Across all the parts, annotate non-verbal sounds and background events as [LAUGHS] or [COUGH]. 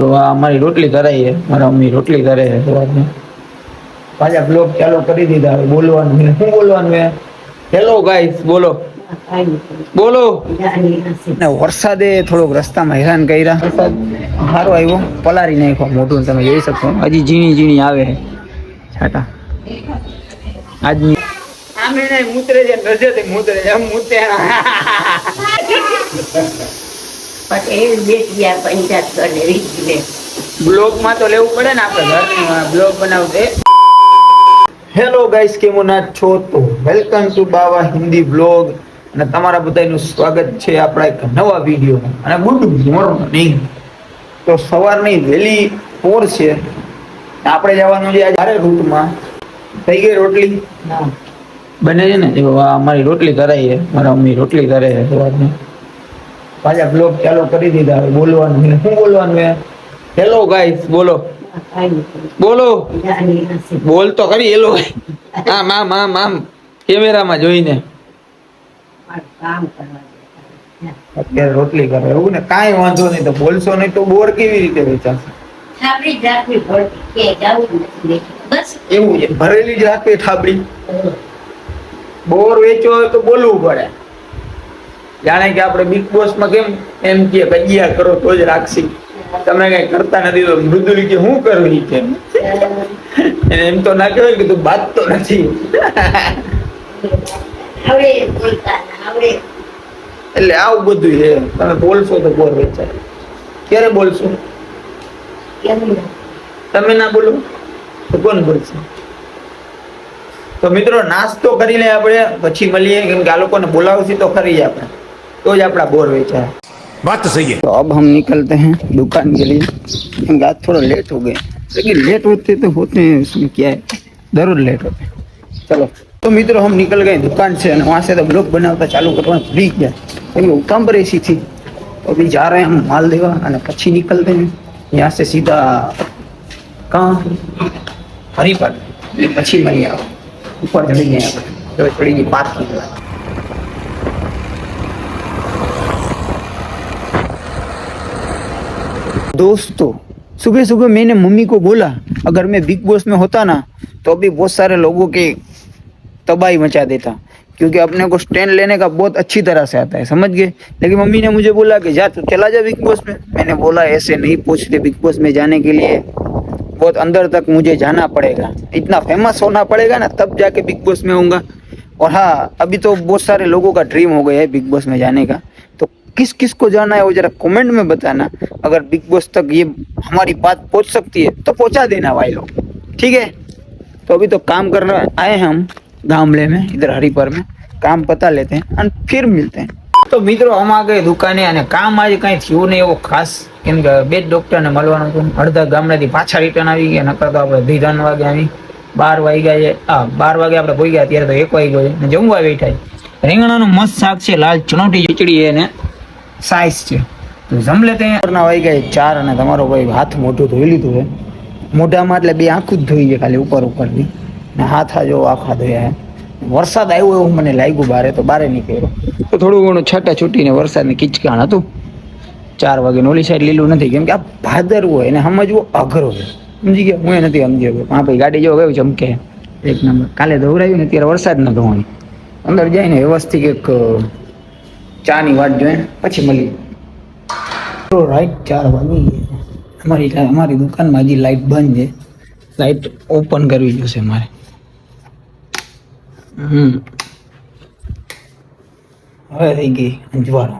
તો અમારી રોટલી કરાઈ છે મારા મમ્મી રોટલી કરે છે સવારની. પાછા બ્લોગ ચાલુ કરી દીધા હવે, બોલવાનું છે. શું બોલવાનું છે? હેલો ગાઈસ બોલો. બોલો. ને વરસાદે થોડોક રસ્તામાં હેરાન કર્યા. વરસાદ સારો આવ્યો. પલારી નાખ્યો મોટું તમે જોઈ શકશો. હજી ઝીણી ઝીણી આવે છે. છાટા. આજની આમે મૂતરે છે નજર મૂતરે એમ મૂતે પછી બેસી ગયા પંચાયત કરે લે બ્લોગમાં તો લેવું પડે ને આપણે ઘરની બ્લોગ બનાવતે હેલો ગાઈસ કેમ છો તો? વેલકમ ટુ બાવા હિન્દી બ્લોગ અને તમારા બધાનું સ્વાગત છે આપણા એક નવા વિડીયોમાં. અને ગુડ મોર્નિંગ. તો સવારની વહેલી પોર છે. આપણે જવાનું છે આજે રૂટમાં. થઈ ગઈ રોટલી? બને છે ને અમારી રોટલી કરાઈ છે મારા મમ્મી રોટલી કરે છે સવારની. પાછા બ્લોગ ચાલુ કરી દીધા હવે બોલવાનું શું બોલવાનું હેલો ગાઈસ બોલો બોલો. બોલ. તો ખરી હેલો આમ આમ આમ આમ કેમેરામાં જોઈને. અત્યારે રોટલી કરે એવું ને? કાંઈ વાંધો નહીં તો બોલશો નહીં તો બોર કેવી રીતે વેચાશે? એવું છે ભરેલી જ રાખવી ઠાબડી બોર વેચવો હોય તો બોલવું પડે. જાણે કે આપણે બિગ બોસમાં કેમ એમ કે કજિયા કરો તો જ રાખશી. તમે કઈ કરતા નથી તો મૃદુલી કે શું કરવું ઈ કે એમ તો ના કહેવાય કે તું બાત તો નથી. એટલે આવું બધું છે. તમે બોલશો તો બોર વેચાય. ક્યારે બોલશો? તમે ના બોલો? તો કોણ બોલશે? તો મિત્રો નાસ્તો કરી લે આપણે પછી મળીએ. કેમ કે આ લોકોને બોલાવશે તો ખરી જ આપણે તો જ આપણા બોર વેચાય बात तो सही है तो अब हम निकलते हैं दुकान के लिए क्योंकि आज थोड़ा लेट हो गए लेकिन लेट होते तो होते हैं उसमें क्या है जरूर लेट होते हैं चलो तो मित्रों हम निकल गए दुकान से और वहाँ से तो ब्लॉग बनावता चालू करना भूल गया क्योंकि उतांबर ऐसी थी तो अभी जा रहे हैं हम माल देवा और पक्षी निकलते हैं यहाँ से सीधा कहाँ हरिपर पक्षी मरी आओ ऊपर चढ़ी गए આપણે તો ચડી ગઈ પાર્કિંગ दोस्तों सुबह सुबह मैंने मम्मी को बोला, अगर मैं बिग बॉस में होता ना तो अभी बहुत सारे लोगों की तबाही मचा देता, क्योंकि अपने को स्टैंड लेने का बहुत अच्छी तरह से आता है, समझ गए? लेकिन मम्मी ने मुझे बोला कि, जा तू चला जा बिग बॉस में। मैंने बोला, ऐसे नहीं पूछते बिग बॉस में जाने के लिए। बहुत अंदर तक मुझे जाना पड़ेगा। इतना फ़ेमस होना पड़ेगा ना, तब जाके बिग बॉस में होऊँगा। और हाँ अभी तो बहुत सारे लोगों का ड्रीम हो गया है बिग बॉस में जाने का। तो किस किस को जाना है वो जरा कमेंट में बताना अगर बिग बॉस तक ये हमारी बात पहुंच सकती है तो पहुंचा देना भाई लोग ठीक है तो अभी तो काम करने आए हैं हम गामले में इधर हरिपर में काम पता लेते हैं और फिर मिलते हैं તો મિત્રો આમ આ ગઈ દુકાને અને કામ આજે કઈ થયું નહીં એવો ખાસ કેમ કે બે જ ડોક્ટરને મળવાનું હતું અડધા ગામડેથી પાછા રિટર્ન આવી ગયા નકર તો આપણે અઢી ત્રણ વાગે આવી બાર વાગ્યા છે હા બાર વાગે આપણે પોઈ ગયા ત્યારે તો એક વાગી ગયો છે ને જમવા બેઠા છે રીંગણાનું મસ્ત શાક છે લાલ ચણોટી ખીચડી છે ને સાઈઝ છે. તો જમ લેતે ના વાઈ ગયા ચાર અને તમારો ભાઈ હાથ મોઢું ધોઈ લીધું છે. મોઢામાં એટલે બે આંખું જ ધોઈ છે ખાલી ઉપર ઉપરથી ને હાથ જો આખા ધોયા વરસાદ આવ્યો એવું મને લાગ્યું બારે, તો બારે નીકળ્યો. તો થોડું ઘણું છટા છૂટીને વરસાદની કિચકાણ હતું. ચાર વાગે ઓલી સાઈડ લીલું નથી, કેમ કે આ ભાદર હોય એને સમજવું અઘરો છે. સમજી ગયા? હું એ નથી સમજ્યો કે હા ભાઈ ગાડી જો ગયું ચમકે એક નંબર. કાલે દોરાયું ને ત્યારે વરસાદ ન ધોવાની. અંદર જઈને વ્યવસ્થિત એક ચાની વાટ જોઈએ પછી મળી તો રાઈટ ચાર વાગી ગયા અમારી અમારી દુકાનમાં હજી લાઈટ બંધ છે લાઈટ ઓપન કરવી જોશે મારે હમ હવે થઈ ગઈ અંજવાળો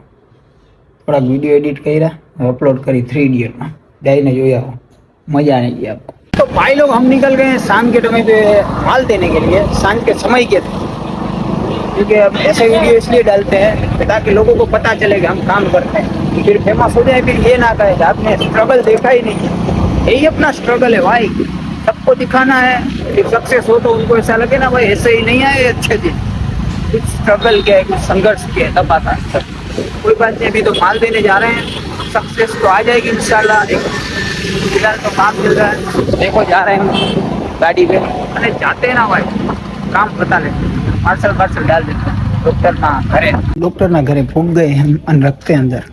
થોડાક વિડીયો એડિટ કર્યા અપલોડ કરી થ્રી ઇડિયટમાં જઈને જોઈ આવો मजा नहीं किया आपको तो भाई लोग हम निकल गए हैं शाम के टाइम पे माल देने के लिए शाम के समय के थे क्योंकि अब ऐसे वीडियो इसलिए डालते हैं ताकि लोगों को पता चले कि हम काम करते हैं। फिर फ़ेमस हो जाए, फिर ये ना कहे कि आपने स्ट्रगल देखा ही नहीं। यही अपना स्ट्रगल है भाई। सबको दिखाना है, फिर सक्सेस हो तो उनको ऐसा लगे ना, भाई ऐसे ही नहीं आए अच्छे दिन। कुछ स्ट्रगल के है, कुछ संघर्ष के है, तब आता है। कोई बात नहीं, अभी तो माल देने जा रहे हैं। सक्सेस तो आ जाएगी इंशाल्लाह। फ़िलहाल तो काम चल रहा है। देखो जा रहे हैं गाड़ी पे। अरे जाते हैं ना भाई। काम पता लेते પાર્સલ પાર્સલ ડાલ દેતા ડોક્ટર ના ઘરે. ડોક્ટર ના ઘરે ફૂગ ગઈ અને રખતે અંદર.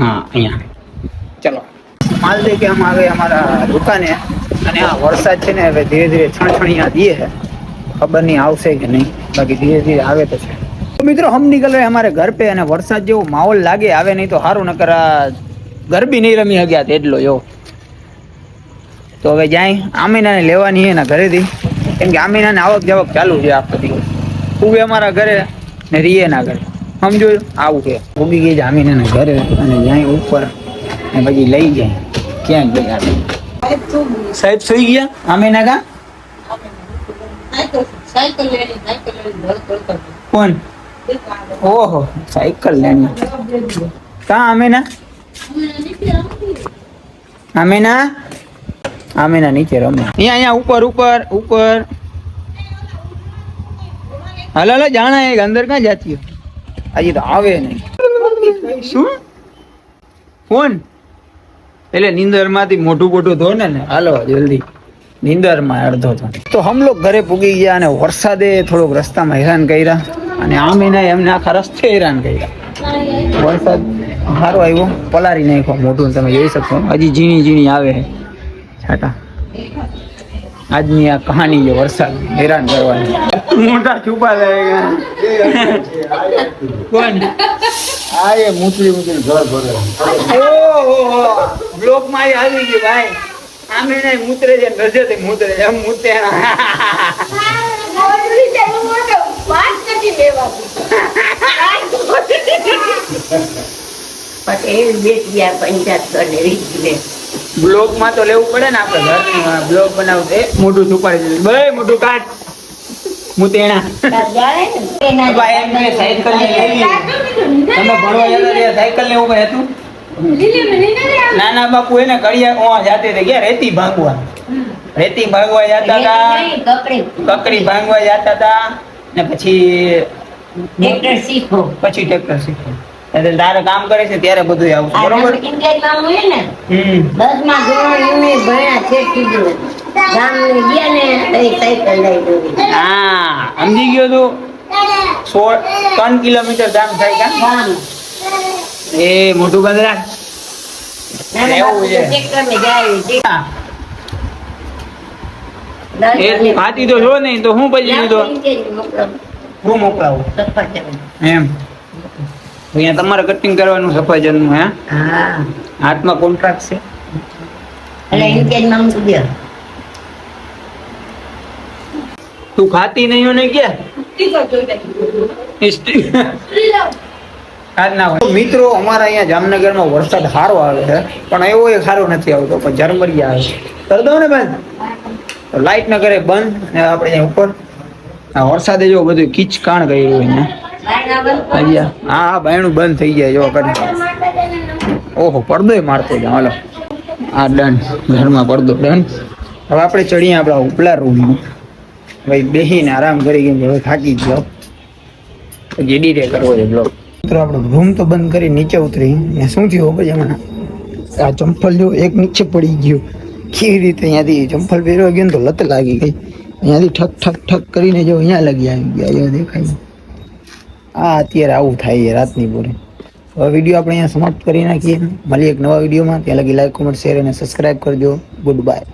हाँ यहाँ चलो माल दे के हम आ गए हमारा અને આ વરસાદ છે ને હવે ધીરે ધીરે છણછણિયા દીએ છે. ખબર નહીં આવશે કે નહીં. બાકી ધીરે ધીરે આવે તો છે. તો મિત્રો હમ નીકળ રહે અમારે ઘર પે અને વરસાદ જેવો માહોલ લાગે આવે નહીં તો સારું નકર ગરબી નહીં રમી શક્યા એટલો યો તો હવે જાય. આમીનાને લેવાની એના ઘરેથી. કેમ કે આમીનાને આવક જાવક ચાલુ છે આખો દિવસ તું અમારા ઘરે ને રીએ ના ઘરે. સમજો? આવું છે. ઉગી ગઈ આમીનાના ઘરે અને જાય ઉપર ને પછી લઈ જાય. ક્યાં આપણે સાહેબ સુઈ ગયા? આમીના કા? કોણ? ઓહો સાયકલ લેણી. કા આમીના? આમીના? આમેના નીચે રમે. અહીંયા અહીંયા, ઉપર ઉપર ઉપર. હાલો હાલો, જાણા અંદર ક્યાં જાતી હજી તો આવે નહીં. શું? ફોન? એટલે નીંદરમાંથી મોટું મોટું ધો ને હાલો, જલ્દી. નિંદરમાં અડધો તો. તો હમ ઘરે પૂગી ગયા અને વરસાદે થોડોક રસ્તામાં હેરાન કર્યા અને આમ એના એમને આખા રસ્તે હેરાન કર્યા. વરસાદ સારો આવ્યો પલારી નાખ્યો મોટું તમે જોઈ શકશો. હજી ઝીણી ઝીણી આવે છે. છાટા. આજની આ કહાની છે વરસાદ. હેરાન કરવાની. મોટા છુપા કોણ? આ એ મૂતરી મૂતરી ઘર ભરે. ઓહો બ્લોકમાં આવી ગઈ ભાઈ. આમે નહીં મૂતરે છે નજર તે મૂતરે. એમ મૂતે પછી એ [LAUGHS] બે હજાર પંચાયત ને રીત બ્લોકમાં તો લેવું પડે ને આપણે ઘરની બ્લોક બનાવતે મોટું છુપાડી દીધું બે મોટું કાટ મૂતેણા ભાઈ સાયકલની લેવી તમે ભણવા જતા રહ્યા સાયકલ ને ઉપર હતું? નાના બાપુ એને કડિયા ઓવા જાતે તે ગયા રેતી ભાંગવા. રેતી ભાંગવા જતા હતા. કકડી. ભાંગવા જતા હતા. ને પછી ટ્રેક્ટર શીખો. પછી ટ્રેક્ટર શીખ્યું એટલે તારે કામ કરે છે ત્યારે બધું આવશે. બરોબર? કામ હોય ને? હમ. દસમા ધોરણ એમને ભણ્યા છે કીધું. ગામ ગયા ને સાયકલ લઈ દોરી હા સમજી ગયો તું. સોળ ત્રણ કિલોમીટર ગામ થાય કા? એ મોટું ગંદરા એવું છે. તું જો નહીં તો હું પછી હું મોકલાવું? એમ. અહીંયા તમારે કટિંગ કરવાનું સફરજનનું હે? હા. હાથમાં કોન્ટ્રાક્ટ છે? એટલે ઇન્ડિયનમાં મૂકી દે તું ખાતી નહીં હોય ને ક્યાં મિત્રો અમારા અહીંયા જામનગરમાં વરસાદ સારો આવે છે પણ એવો એ સારો નથી આવતો પણ ઝરમરી આવે છે. કરી દો ને બંધ લાઇટ લાઈટ ન કરે બંધ ને આપણે ઉપર. આ વરસાદે જો બધું કીચકાણ ગયું કર્યું હજી આ- હા, બાયણું બંધ થઈ જાય, જો કરી ઓહો, પડદો મારતો જાય હાલો. આ ડન ઘરમાં પડદો ડન હવે આપણે ચડીએ આપણા ઉપલા રૂમમાં ભાઈ, બેહીને આરામ કરી ગઈ હવે થાકી ગયો. પછી એડિટે કરવો છે બ્લોક મિત્રો, આપણો રૂમ તો બંધ કરી નીચે ઉતરી. ને શું થયું પછી હમણાં આ ચંપલ જો એક નીચે પડી ગયું. કેવી રીતે અહીંયાથી ચંપલ પહેરવા ગયો ને તો લત લાગી ગઈ. અહીંયાથી ઠક ઠક ઠક કરીને જો અહીંયા લગી આવી ગયા, અહીંયા દેખાય આ અત્યારે આવું થાય છે રાતની પૂરી હવે વીડિયો આપણે અહીંયા સમાપ્ત કરી નાખીએ. મળીએ એક નવા વિડીયોમાં ત્યાં લગી લાઈક કોમેન્ટ શેર અને સબસ્ક્રાઈબ કરજો. Good bye